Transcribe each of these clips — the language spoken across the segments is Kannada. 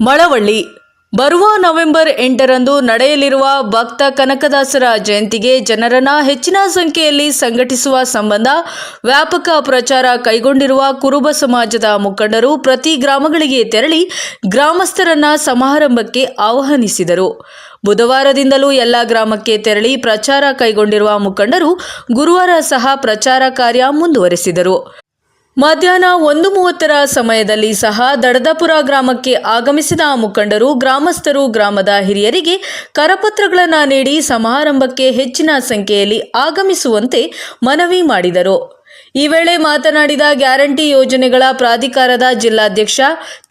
ಮಳವಳ್ಳಿ. ಬರುವ ನವೆಂಬರ್ ಎಂಟರಂದು ನಡೆಯಲಿರುವ ಭಕ್ತ ಕನಕದಾಸರ ಜಯಂತಿಗೆ ಜನರನ್ನ ಹೆಚ್ಚಿನ ಸಂಖ್ಯೆಯಲ್ಲಿ ಸಂಘಟಿಸುವ ಸಂಬಂಧ ವ್ಯಾಪಕ ಪ್ರಚಾರ ಕೈಗೊಂಡಿರುವ ಕುರುಬ ಸಮಾಜದ ಮುಖಂಡರು ಪ್ರತಿ ಗ್ರಾಮಗಳಿಗೆ ತೆರಳಿ ಗ್ರಾಮಸ್ಥರನ್ನ ಸಮಾರಂಭಕ್ಕೆ ಆಹ್ವಾನಿಸಿದರು. ಬುಧವಾರದಿಂದಲೂ ಎಲ್ಲ ಗ್ರಾಮಕ್ಕೆ ತೆರಳಿ ಪ್ರಚಾರ ಕೈಗೊಂಡಿರುವ ಮುಖಂಡರು ಗುರುವಾರ ಸಹ ಪ್ರಚಾರ ಕಾರ್ಯ ಮುಂದುವರೆಸಿದರು. ಮಧ್ಯಾಹ್ನ ಒಂದು ಮೂವತ್ತರ ಸಮಯದಲ್ಲಿ ಸಹ ದಡದಪುರ ಗ್ರಾಮಕ್ಕೆ ಆಗಮಿಸಿದ ಮುಖಂಡರು ಗ್ರಾಮಸ್ಥರು, ಗ್ರಾಮದ ಹಿರಿಯರಿಗೆ ಕರಪತ್ರಗಳನ್ನು ನೀಡಿ ಸಮಾರಂಭಕ್ಕೆ ಹೆಚ್ಚಿನ ಸಂಖ್ಯೆಯಲ್ಲಿ ಆಗಮಿಸುವಂತೆ ಮನವಿ ಮಾಡಿದರು. ಈ ವೇಳೆ ಮಾತನಾಡಿದ ಗ್ಯಾರಂಟಿ ಯೋಜನೆಗಳ ಪ್ರಾಧಿಕಾರದ ಜಿಲ್ಲಾಧ್ಯಕ್ಷ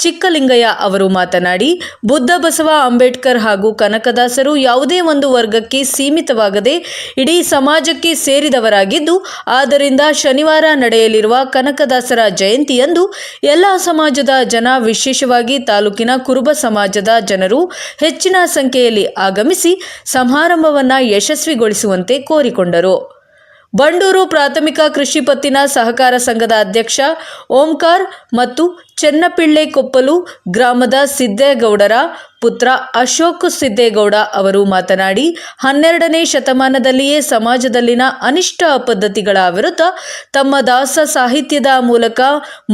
ಚಿಕ್ಕಲಿಂಗಯ್ಯ ಅವರು ಮಾತನಾಡಿ, ಬುದ್ಧ ಬಸವ ಅಂಬೇಡ್ಕರ್ ಹಾಗೂ ಕನಕದಾಸರು ಯಾವುದೇ ಒಂದು ವರ್ಗಕ್ಕೆ ಸೀಮಿತವಾಗದೆ ಇಡೀ ಸಮಾಜಕ್ಕೆ ಸೇರಿದವರಾಗಿದ್ದು, ಆದ್ದರಿಂದ ಶನಿವಾರ ನಡೆಯಲಿರುವ ಕನಕದಾಸರ ಜಯಂತಿಯಂದು ಎಲ್ಲ ಸಮಾಜದ ಜನ, ವಿಶೇಷವಾಗಿ ತಾಲೂಕಿನ ಕುರುಬ ಸಮಾಜದ ಜನರು ಹೆಚ್ಚಿನ ಸಂಖ್ಯೆಯಲ್ಲಿ ಆಗಮಿಸಿ ಸಮಾರಂಭವನ್ನು ಯಶಸ್ವಿಗೊಳಿಸುವಂತೆ ಕೋರಿಕೊಂಡರು. ಬಂಡೂರು ಪ್ರಾಥಮಿಕ ಕೃಷಿ ಪತ್ತಿನ ಸಹಕಾರ ಸಂಘದ ಅಧ್ಯಕ್ಷ ಓಂಕಾರ್ ಮತ್ತು ಚೆನ್ನಪಿಳ್ಳೆ ಕೊಪ್ಪಲು ಗ್ರಾಮದ ಸಿದ್ದೇಗೌಡರ ಪುತ್ರ ಅಶೋಕ್ ಸಿದ್ದೇಗೌಡ ಅವರು ಮಾತನಾಡಿ, ಹನ್ನೆರಡನೇ ಶತಮಾನದಲ್ಲಿಯೇ ಸಮಾಜದಲ್ಲಿನ ಅನಿಷ್ಟ ಪದ್ಧತಿಗಳ ವಿರುದ್ಧ ತಮ್ಮ ದಾಸ ಸಾಹಿತ್ಯದ ಮೂಲಕ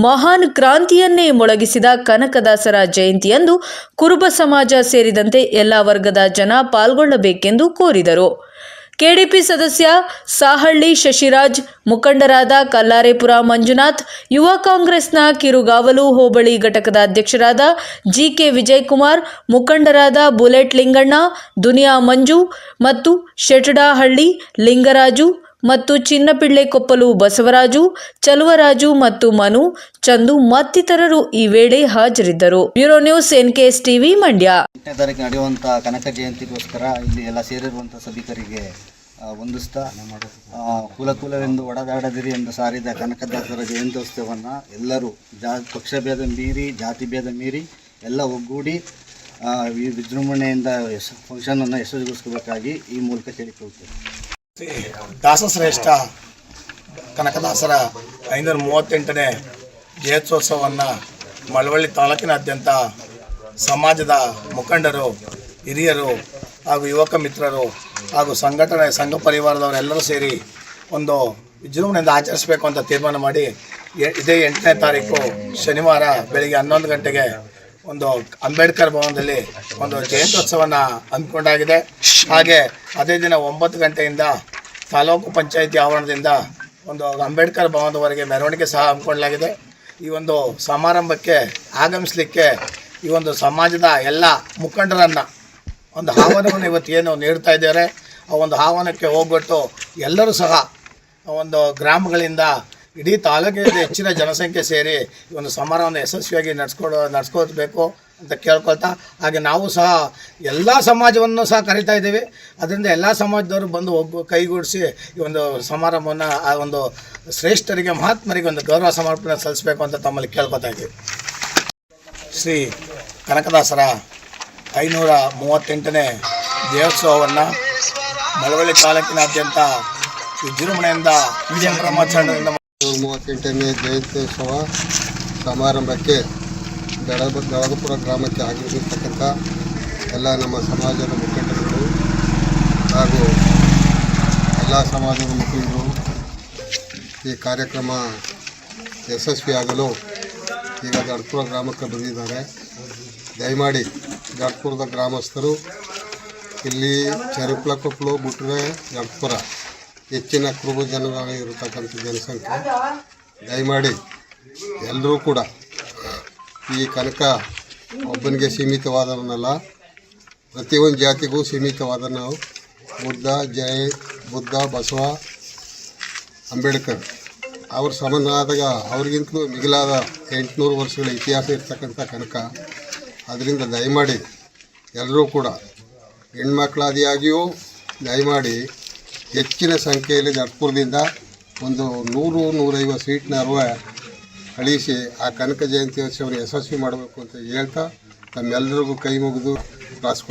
ಮಹಾನ್ ಕ್ರಾಂತಿಯನ್ನೇ ಮೊಳಗಿಸಿದ ಕನಕದಾಸರ ಜಯಂತಿಯಂದು ಕುರುಬ ಸಮಾಜ ಸೇರಿದಂತೆ ಎಲ್ಲ ವರ್ಗದ ಜನ ಪಾಲ್ಗೊಳ್ಳಬೇಕೆಂದು ಕೋರಿದರು. ಕೆಡಿಪಿ ಸದಸ್ಯ ಸಾಹಳ್ಳಿ ಶಶಿರಾಜ್, ಮುಖಂಡರಾದ ಕಲ್ಲಾರೆಪುರ ಮಂಜುನಾಥ್, ಯುವ ಕಾಂಗ್ರೆಸ್ನ ಕಿರುಗಾವಲು ಹೋಬಳಿ ಘಟಕದ ಅಧ್ಯಕ್ಷರಾದ ಜಿಕೆ ವಿಜಯಕುಮಾರ್, ಮುಖಂಡರಾದ ಬುಲೆಟ್ ಲಿಂಗಣ್ಣ, ದುನಿಯಾ ಮಂಜು ಮತ್ತು ಶೆಟಡಹಳ್ಳಿ ಲಿಂಗರಾಜು ಮತ್ತು ಚಿನ್ನಪಿಳ್ಳೆ ಕೊಪ್ಪಲು ಬಸವರಾಜು ಚಲುವರಾಜು ಮತ್ತು ಮನು ಚಂದು ಮತ್ತಿತರರು ಈ ವೇಳೆ ಹಾಜರಿದ್ದರು. Bureau news NKS TV Mandya. ಎಂಟನೇ ತಾರೀಕು ನಡೆಯುವಂತಹ ಕನಕ ಜಯಂತಿಗೋಸ್ಕರ ಇಲ್ಲಿ ಎಲ್ಲ ಸೇರಿರುವಂತಹ ಸಭಿಕರಿಗೆ ಆ, ಕುಲ ಕುಲವೆಂದು ಒಡದಾಡದಿರಿ ಎಂದು ಸಾರಿದ ಕನಕದಾಸರ ಜಯಂತ್ಯೋತ್ಸವವನ್ನು ಎಲ್ಲರೂ ಜಾ ಪಕ್ಷಭೇದ ಮೀರಿ ಜಾತಿ ಭೇದ ಮೀರಿ ಎಲ್ಲ ಒಗ್ಗೂಡಿ ಈ ವಿಜೃಂಭಣೆಯಿಂದ ಫಂಕ್ಷನ್ ಅನ್ನು ಯಶಸ್ವಿಗೊಳಿಸಬೇಕಾಗಿ ಈ ಮೂಲಕ ಕೇಳಿಕೊಳ್ತೇವೆ ದಾಸಶ್ರೇಷ್ಠ ಕನಕದಾಸರ ಐನೂರ ಮೂವತ್ತೆಂಟನೇ ಜಯೋತ್ಸವವನ್ನು ಮಳವಳ್ಳಿ ತಾಲೂಕಿನಾದ್ಯಂತ ಸಮಾಜದ ಮುಖಂಡರು, ಹಿರಿಯರು ಹಾಗೂ ಯುವಕ ಮಿತ್ರರು ಹಾಗೂ ಸಂಘಟನೆ, ಸಂಘ ಪರಿವಾರದವರೆಲ್ಲರೂ ಸೇರಿ ಒಂದು ವಿಜೃಂಭಣೆಯಿಂದ ಆಚರಿಸಬೇಕು ಅಂತ ತೀರ್ಮಾನ ಮಾಡಿ ಇದೇ ಎಂಟನೇ ತಾರೀಕು ಶನಿವಾರ ಬೆಳಿಗ್ಗೆ ಹನ್ನೊಂದು ಗಂಟೆಗೆ ಒಂದು ಅಂಬೇಡ್ಕರ್ ಭವನದಲ್ಲಿ ಒಂದು ಜಯಂತ್ಯೋತ್ಸವವನ್ನು ಹಮ್ಮಿಕೊಂಡಾಗಿದೆ. ಹಾಗೆ ಅದೇ ದಿನ ಒಂಬತ್ತು ಗಂಟೆಯಿಂದ ತಾಲೂಕು ಪಂಚಾಯಿತಿ ಆವರಣದಿಂದ ಒಂದು ಅಂಬೇಡ್ಕರ್ ಭವನದವರೆಗೆ ಮೆರವಣಿಗೆ ಸಹ ಹಮ್ಮಿಕೊಳ್ಳಲಾಗಿದೆ. ಈ ಒಂದು ಸಮಾರಂಭಕ್ಕೆ ಆಗಮಿಸಲಿಕ್ಕೆ ಈ ಒಂದು ಸಮಾಜದ ಎಲ್ಲ ಮುಖಂಡರನ್ನು ಒಂದು ಆಹ್ವಾನವನ್ನು ಇವತ್ತು ಏನು ನೀಡ್ತಾ ಇದ್ದಾರೆ. ಆ ಒಂದು ಆಹ್ವಾನಕ್ಕೆ ಹೋಗ್ಬಿಟ್ಟು ಎಲ್ಲರೂ ಸಹ ಒಂದು ಗ್ರಾಮಗಳಿಂದ ಇಡೀ ತಾಲೂಕಿನಲ್ಲಿ ಹೆಚ್ಚಿನ ಜನಸಂಖ್ಯೆ ಸೇರಿ ಈ ಒಂದು ಸಮಾರಂಭವನ್ನು ಯಶಸ್ವಿಯಾಗಿ ನಡ್ಸ್ಕೊಡೋ ನಡ್ಸ್ಕೋಬೇಕು ಅಂತ ಕೇಳ್ಕೊಳ್ತಾ ಹಾಗೆ ನಾವು ಸಹ ಎಲ್ಲ ಸಮಾಜವನ್ನು ಸಹ ಕರಿತಾ ಇದ್ದೀವಿ. ಅದರಿಂದ ಎಲ್ಲ ಸಮಾಜದವರು ಬಂದು ಒಬ್ಬ ಕೈಗೂಡಿಸಿ ಈ ಒಂದು ಸಮಾರಂಭವನ್ನು ಆ ಒಂದು ಶ್ರೇಷ್ಠರಿಗೆ ಮಹಾತ್ಮರಿಗೆ ಒಂದು ಗೌರವ ಸಮರ್ಪಣೆ ಸಲ್ಲಿಸಬೇಕು ಅಂತ ತಮ್ಮಲ್ಲಿ ಕೇಳ್ಕೊತಾ ಇದ್ದೀವಿ. ಶ್ರೀ ಕನಕದಾಸರ ಐನೂರ ಮೂವತ್ತೆಂಟನೇ ದೇವೋತ್ಸವವನ್ನು ಮಳವಳ್ಳಿ ತಾಲೂಕಿನಾದ್ಯಂತ ವಿಜೃಂಭಣೆಯಿಂದ ವಿಜಯ ನೂರ ಮೂವತ್ತೆಂಟನೇ ಜಯಂತ್ಯೋತ್ಸವ ಸಮಾರಂಭಕ್ಕೆ ದಳಬ, ದಳದಪುರ ಗ್ರಾಮಕ್ಕೆ ಆಗಮಿಸಿರ್ತಕ್ಕಂಥ ಎಲ್ಲ ನಮ್ಮ ಸಮಾಜದ ಮುಖಂಡರುಗಳು ಹಾಗೂ ಎಲ್ಲ ಸಮಾಜದ ಮುಖಂಡರು ಈ ಕಾರ್ಯಕ್ರಮ ಯಶಸ್ವಿಯಾಗಲು ಈಗ ದಡ್ಪುರ ಗ್ರಾಮಕ್ಕೆ ಬಂದಿದ್ದಾರೆ. ದಯಮಾಡಿ ದಡ್ಪುರದ ಗ್ರಾಮಸ್ಥರು ಇಲ್ಲಿ ಚರುಪ್ಲ ಕೊಪ್ಪಳು ಬಿಟ್ಟರೆ ದಡ್ಪುರ ಹೆಚ್ಚಿನ ಕುರುಬ ಜನಗಳು ಜನಸಂಖ್ಯೆ. ದಯಮಾಡಿ ಎಲ್ಲರೂ ಕೂಡ ಈ ಕನಕ ಒಬ್ಬನಿಗೆ ಸೀಮಿತವಾದವನ್ನಲ್ಲ ಪ್ರತಿಯೊಂದು ಜಾತಿಗೂ ಸೀಮಿತವಾದ ನಾವು. ಬುದ್ಧ ಜಯ ಬುದ್ಧ, ಬಸವ, ಅಂಬೇಡ್ಕರ್. ಅವ್ರ ಸಮನಾದಾಗ ಅವ್ರಿಗಿಂತಲೂ ಮಿಗಿಲಾದ ಎಂಟುನೂರು ವರ್ಷಗಳ ಇತಿಹಾಸ ಇರ್ತಕ್ಕಂಥ ಕನಕ. ಅದರಿಂದ ದಯಮಾಡಿ ಎಲ್ಲರೂ ಕೂಡ ಹೆಣ್ಮಕ್ಳಾದಿಯಾಗಿಯೂ ದಯಮಾಡಿ ಹೆಚ್ಚಿನ ಸಂಖ್ಯೆಯಲ್ಲಿ ಜಟ್ಪುರದಿಂದ ಒಂದು ನೂರು ನೂರೈವತ್ತು ಸೀಟ್ನ ಅರ್ವ ಕಳಿಸಿ ಆ ಕನಕ ಜಯಂತಿ ವರ್ಷವನ್ನು ಯಶಸ್ವಿ ಮಾಡಬೇಕು ಅಂತ ಹೇಳ್ತಾ ತಮ್ಮೆಲ್ಲರಿಗೂ ಕೈ ಮುಗಿದು ಕ್ಲಾಸ್